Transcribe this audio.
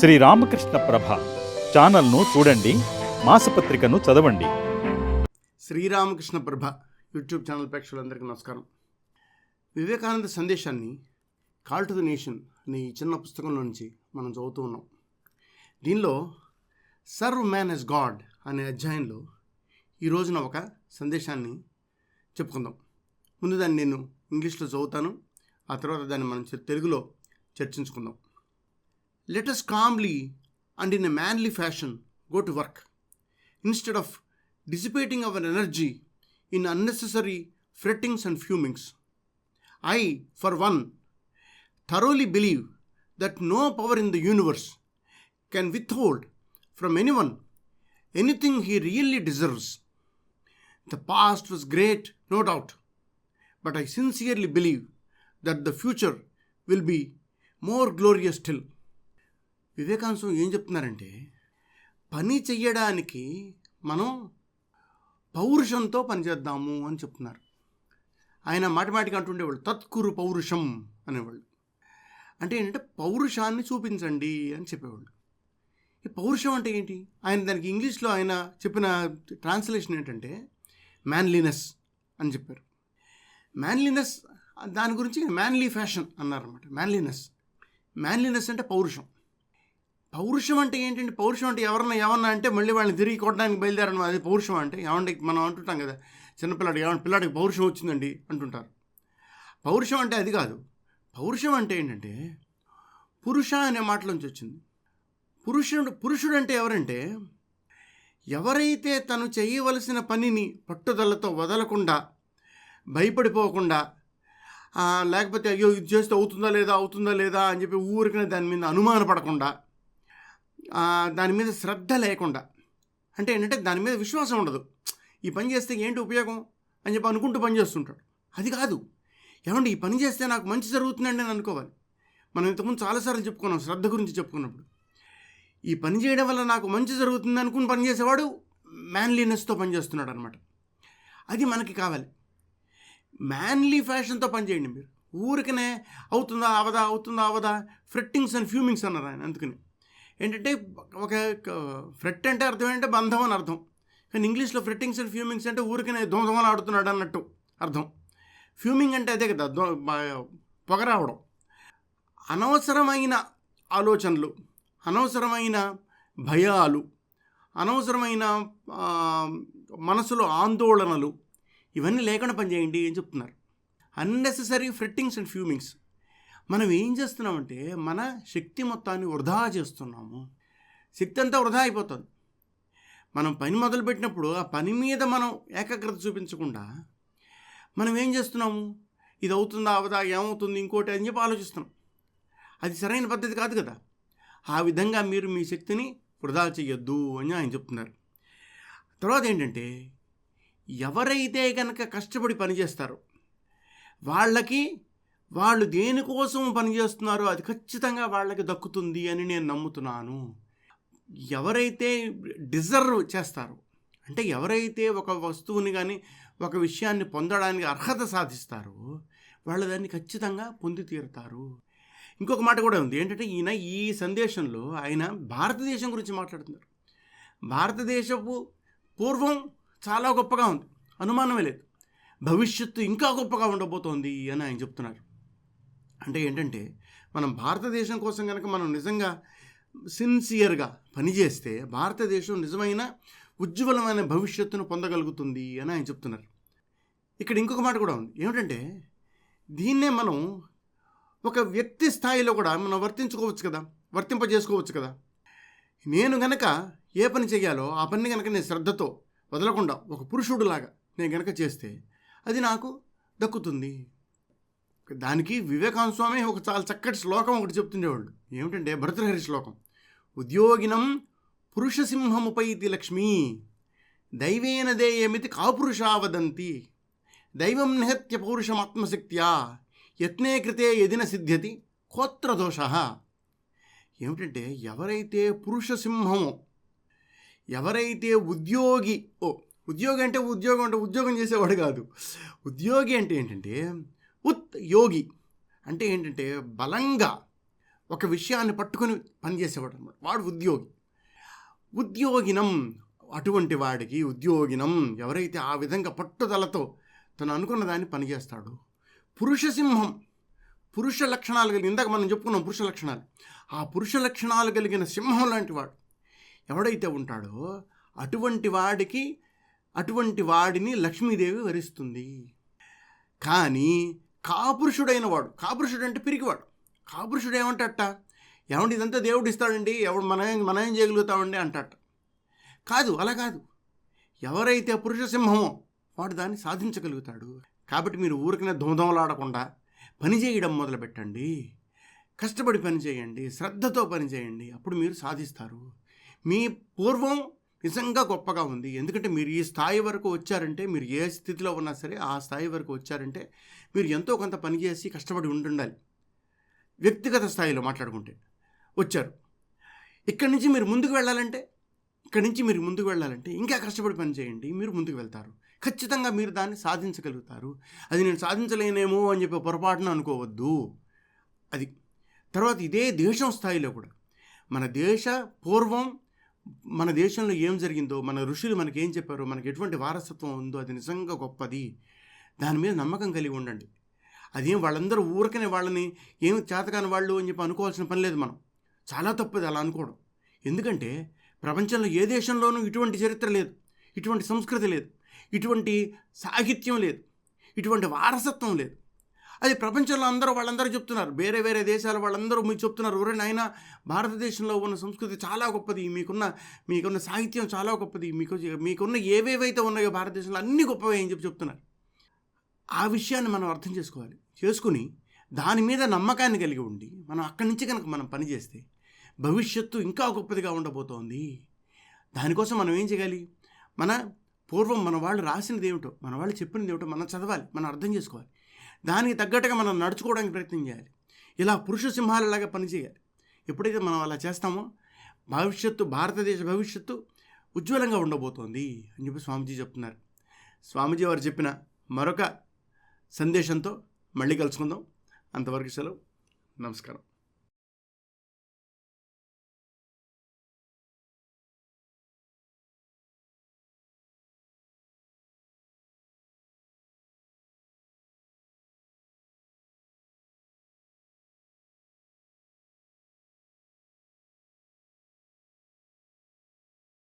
శ్రీ రామకృష్ణ ప్రభ ఛానల్ను చూడండి మాసపత్రికను చదవండి. శ్రీరామకృష్ణ ప్రభ యూట్యూబ్ ఛానల్ ప్రేక్షకులందరికీ నమస్కారం. వివేకానంద సందేశాన్ని కాల్ టు ద నేషన్ అనే ఈ చిన్న పుస్తకంలో నుంచి మనం చదువుతూ ఉన్నాం. దీనిలో సర్వ్ మ్యాన్ ఎస్ గాడ్ అనే అధ్యాయంలో ఈ రోజున ఒక సందేశాన్ని చెప్పుకుందాం. ముందు దాన్ని నేను ఇంగ్లీష్లో చదువుతాను ఆ తర్వాత దాన్ని మనం తెలుగులో చర్చించుకుందాం. Let us calmly and in a manly fashion go to work instead of dissipating our energy in unnecessary frettings and fumings. I, for one, thoroughly believe that no power in the universe can withhold from anyone anything he really deserves. The past was great, no doubt, but I sincerely believe that the future will be more glorious still. వివేకాంశం ఏం చెప్తున్నారంటే పని చెయ్యడానికి మనం పౌరుషంతో పనిచేద్దాము అని చెప్తున్నారు. ఆయన మాటిమాటికి అంటుండేవాళ్ళు తత్కురు పౌరుషం అనేవాళ్ళు. అంటే ఏంటంటే పౌరుషాన్ని చూపించండి అని చెప్పేవాళ్ళు. ఈ పౌరుషం అంటే ఏంటి? ఆయన దానికి ఇంగ్లీష్లో ఆయన చెప్పిన ట్రాన్స్లేషన్ ఏంటంటే మ్యాన్లీనెస్ అని చెప్పారు. మ్యాన్లీనెస్ దాని గురించి మ్యాన్లీ ఫ్యాషన్ అన్నారన్నమాట. మ్యాన్లీనెస్ మ్యాన్లీనెస్ అంటే పౌరుషం. పౌరుషం అంటే ఏంటంటే పౌరుషం అంటే ఎవరన్నా ఏమన్నా అంటే మళ్ళీ వాళ్ళని తిరిగి కొట్టడానికి బయలుదేరడం అది పౌరుషం అంటే ఏమంటే మనం అంటుంటాం కదా చిన్నపిల్లాడు ఏమన్నా పిల్లాడికి పౌరుషం వచ్చిందండి అంటుంటారు. పౌరుషం అంటే అది కాదు. పౌరుషం అంటే ఏంటంటే పురుష అనే మాటలోంచి వచ్చింది. పురుషుడు పురుషుడు అంటే ఎవరంటే ఎవరైతే తను చేయవలసిన పనిని పట్టుదలతో వదలకుండా భయపడిపోకుండా లేకపోతే అయ్యో ఇది చేస్తే అవుతుందా లేదా అవుతుందా లేదా అని చెప్పి ఊరికనే దాని మీద అనుమానపడకుండా దాని మీద శ్రద్ధ లేకుండా. అంటే ఏంటంటే దాని మీద విశ్వాసం ఉండదు. ఈ పని చేస్తే ఏంటి ఉపయోగం? అని చెప్పి అనుకుంటూ పని చేస్తుంటాడు. అది కాదు. ఏమండి ఈ పని చేస్తే నాకు మంచి జరుగుతుందండి అని అనుకోవాలి. మనం ఇంతకుముందు చాలాసార్లు చెప్పుకున్నాం శ్రద్ధ గురించి చెప్పుకున్నప్పుడు. ఈ పని చేయడం వల్ల నాకు మంచి జరుగుతుంది అనుకుని పని చేసేవాడు మ్యాన్లీనెస్తో పనిచేస్తున్నాడు అనమాట అది మనకి కావాలి. మ్యాన్లీ ఫ్యాషన్తో పనిచేయండి మీరు. ఊరికనే అవుతుందా అవదా అవుతుందా అవదా? ఫ్రెట్టింగ్స్ అండ్ ఫ్యూమింగ్స్ అన్నారు ఆయన అందుకని. ఏంటంటే ఒక ఫ్రెట్ అంటే అర్థం ఏంటంటే బంధం అని అర్థం. కానీ ఇంగ్లీష్లో ఫ్రెట్టింగ్స్ అండ్ ఫ్యూమింగ్స్ అంటే ఊరికనే దోమదోమలు ఆడుతున్నాడు అన్నట్టు అర్థం. ఫ్యూమింగ్ అంటే అదే కదా పొగ రావడం. అనవసరమైన ఆలోచనలు అనవసరమైన భయాలు అనవసరమైన మనసులో ఆందోళనలు ఇవన్నీ లేకుండా పనిచేయండి అని చెప్తున్నారు. Unnecessary frettings and fumings. మనం ఏం చేస్తున్నామంటే మన శక్తి మొత్తాన్ని వృధా చేస్తున్నాము. శక్తి అంతా వృధా అయిపోతుంది. మనం పని మొదలుపెట్టినప్పుడు ఆ పని మీద మనం ఏకాగ్రత చూపించకుండా మనం ఏం చేస్తున్నాము? ఇది అవుతుందా? అవదా? ఏమవుతుంది? ఇంకోటి అని చెప్పి ఆలోచిస్తున్నాం. అది సరైన పద్ధతి కాదు కదా. ఆ విధంగా మీరు మీ శక్తిని వృధా చేయొద్దు అని ఆయన చెప్తున్నారు. తర్వాత ఏంటంటే ఎవరైతే కనుక కష్టపడి పనిచేస్తారో వాళ్ళకి వాళ్ళు దేనికోసం పనిచేస్తున్నారో అది ఖచ్చితంగా వాళ్ళకి దక్కుతుంది అని నేను నమ్ముతున్నాను. ఎవరైతే డిజర్వ్ చేస్తారో అంటే ఎవరైతే ఒక వస్తువుని కానీ ఒక విషయాన్ని పొందడానికి అర్హత సాధిస్తారో వాళ్ళు దాన్ని ఖచ్చితంగా పొంది తీరుతారు. ఇంకొక మాట కూడా ఉంది. ఏంటంటే ఈయన ఈ సందేశంలో ఆయన భారతదేశం గురించి మాట్లాడుతున్నారు. భారతదేశపు పూర్వం చాలా గొప్పగా ఉంది. అనుమానమే లేదు. భవిష్యత్తు ఇంకా గొప్పగా ఉండబోతోంది అని ఆయన చెప్తున్నారు. అంటే ఏంటంటే మనం భారతదేశం కోసం కనుక మనం నిజంగా సిన్సియర్గా పనిచేస్తే భారతదేశం నిజమైన ఉజ్వలమైన భవిష్యత్తును పొందగలుగుతుంది అని ఆయన చెప్తున్నారు. ఇక్కడ ఇంకొక మాట కూడా ఉంది. ఏమిటంటే దీన్నే మనం ఒక వ్యక్తి స్థాయిలో కూడా మనం వర్తించుకోవచ్చు కదా వర్తింపజేసుకోవచ్చు కదా. నేను గనక ఏ పని చేయాలో ఆ పని కనుక నేను శ్రద్ధతో వదలకుండా ఒక పురుషుడులాగా నేను గనక చేస్తే అది నాకు దక్కుతుంది. దానికి వివేకానంద స్వామి ఒక చాలా చక్కటి శ్లోకం ఒకటి చెప్తుండేవాళ్ళు. ఏమిటంటే భరతహరి శ్లోకం. ఉద్యోగినం పురుషసింహముపైతి లక్ష్మి దైవేన దేయమితి కాపురుషావదంతి దైవం నిహత్య పౌరుషమాత్మశక్త్యా యత్నే కృతే యదిన సిద్ధ్యతి కోత్ర దోష. ఏమిటంటే ఎవరైతే పురుషసింహము ఎవరైతే ఉద్యోగి ఓ ఉద్యోగి అంటే ఉద్యోగం అంటే ఉద్యోగం చేసేవాడు కాదు. ఉద్యోగి అంటే ఏంటంటే ఉత్ యోగి అంటే ఏంటంటే బలంగా ఒక విషయాన్ని పట్టుకొని పనిచేసేవాడు అనమాట వాడు ఉద్యోగి. ఉద్యోగినం అటువంటి వాడికి ఉద్యోగినం ఎవరైతే ఆ విధంగా పట్టుదలతో తను అనుకున్న దాన్ని పనిచేస్తాడు పురుష సింహం పురుష లక్షణాలు కలిగి ఇందాక మనం చెప్పుకున్నాం పురుష లక్షణాలు. ఆ పురుష లక్షణాలు కలిగిన సింహం లాంటి వాడు ఎవడైతే ఉంటాడో అటువంటి వాడికి అటువంటి వాడిని లక్ష్మీదేవి వరిస్తుంది. కానీ కాపురుషుడైన వాడు. కాపురుషుడు అంటే పిరికివాడు. కాపురుషుడు ఏమంటట ఏమండి ఇదంతా దేవుడు ఇస్తాడండి? ఎవడు మనం మనం ఏం చేయగలుగుతామండి అంటట కాదు అలా కాదు. ఎవరైతే పురుష సింహమో వాడు దాన్ని సాధించగలుగుతాడు. కాబట్టి మీరు ఊరికనే ధూమధమలాడకుండా పని చేయడం మొదలుపెట్టండి. కష్టపడి పని చేయండి. శ్రద్ధతో పని చేయండి. అప్పుడు మీరు సాధిస్తారు. మీ పూర్వం నిజంగా గొప్పగా ఉంది. ఎందుకంటే మీరు ఈ స్థాయి వరకు వచ్చారంటే మీరు ఏ స్థితిలో ఉన్నా సరే ఆ స్థాయి వరకు వచ్చారంటే మీరు ఎంతో కొంత పని చేసి కష్టపడి ఉండాలి వ్యక్తిగత స్థాయిలో మాట్లాడుకుంటే వచ్చారు. ఇక్కడి నుంచి మీరు ముందుకు వెళ్ళాలంటే ఇక్కడి నుంచి మీరు ముందుకు వెళ్ళాలంటే ఇంకా కష్టపడి పని చేయండి మీరు ముందుకు వెళ్తారు. ఖచ్చితంగా మీరు దాన్ని సాధించగలుగుతారు. అది నేను సాధించలేనేమో అని చెప్పి పొరపాటున అనుకోవద్దు. అది తర్వాత ఇదే దేశం స్థాయిలో కూడా మన దేశ పూర్వం మన దేశంలో ఏం జరిగిందో మన ఋషులు మనకి ఏం చెప్పారో మనకి ఎటువంటి వారసత్వం ఉందో అది నిజంగా గొప్పది. దాని మీద నమ్మకం కలిగి ఉండండి. అదేం వాళ్ళందరూ ఊరకనే వాళ్ళని ఏం చేతకాని వాళ్ళు అని చెప్పి అనుకోవాల్సిన పని లేదు మనం. చాలా తప్పది అలా అనుకోవడం. ఎందుకంటే ప్రపంచంలో ఏ దేశంలోనూ ఇటువంటి చరిత్ర లేదు ఇటువంటి సంస్కృతి లేదు ఇటువంటి సాహిత్యం లేదు ఇటువంటి వారసత్వం లేదు. అది ప్రపంచంలో అందరూ వాళ్ళందరూ చెప్తున్నారు. వేరే వేరే దేశాల వాళ్ళందరూ మీకు చెప్తున్నారు. ఎవరైనా నాయన భారతదేశంలో ఉన్న సంస్కృతి చాలా గొప్పది. మీకున్న మీకున్న సాహిత్యం చాలా గొప్పది. మీకు మీకున్న ఏవేవైతే ఉన్నాయో భారతదేశంలో అన్ని గొప్పవే అని చెప్పి చెప్తున్నారు. ఆ విషయాన్ని మనం అర్థం చేసుకోవాలి. చేసుకుని దాని మీద నమ్మకాన్ని కలిగి ఉండి మనం అక్కడి నుంచి కనుక మనం పని చేస్తే భవిష్యత్తు ఇంకా గొప్పదిగా ఉండబోతోంది. దానికోసం మనం ఏం చేయాలి? మన పూర్వం మన వాళ్ళు రాసినది ఏమిటో మన వాళ్ళు చెప్పినది ఏమిటో మనం చదవాలి. మనం అర్థం చేసుకోవాలి. దానికి తగ్గట్టుగా మనం నడుచుకోవడానికి ప్రయత్నం చేయాలి. ఇలా పురుష సింహాలలాగా పనిచేయాలి ఎప్పుడైతే మనం అలా చేస్తామో భవిష్యత్తు భారతదేశ భవిష్యత్తు ఉజ్వలంగా ఉండబోతోంది అని చెప్పి స్వామీజీ చెప్తున్నారు. స్వామీజీ వారు చెప్పిన మరొక సందేశంతో మళ్ళీ కలుసుకుందాం. అంతవరకు సెలవు. నమస్కారం.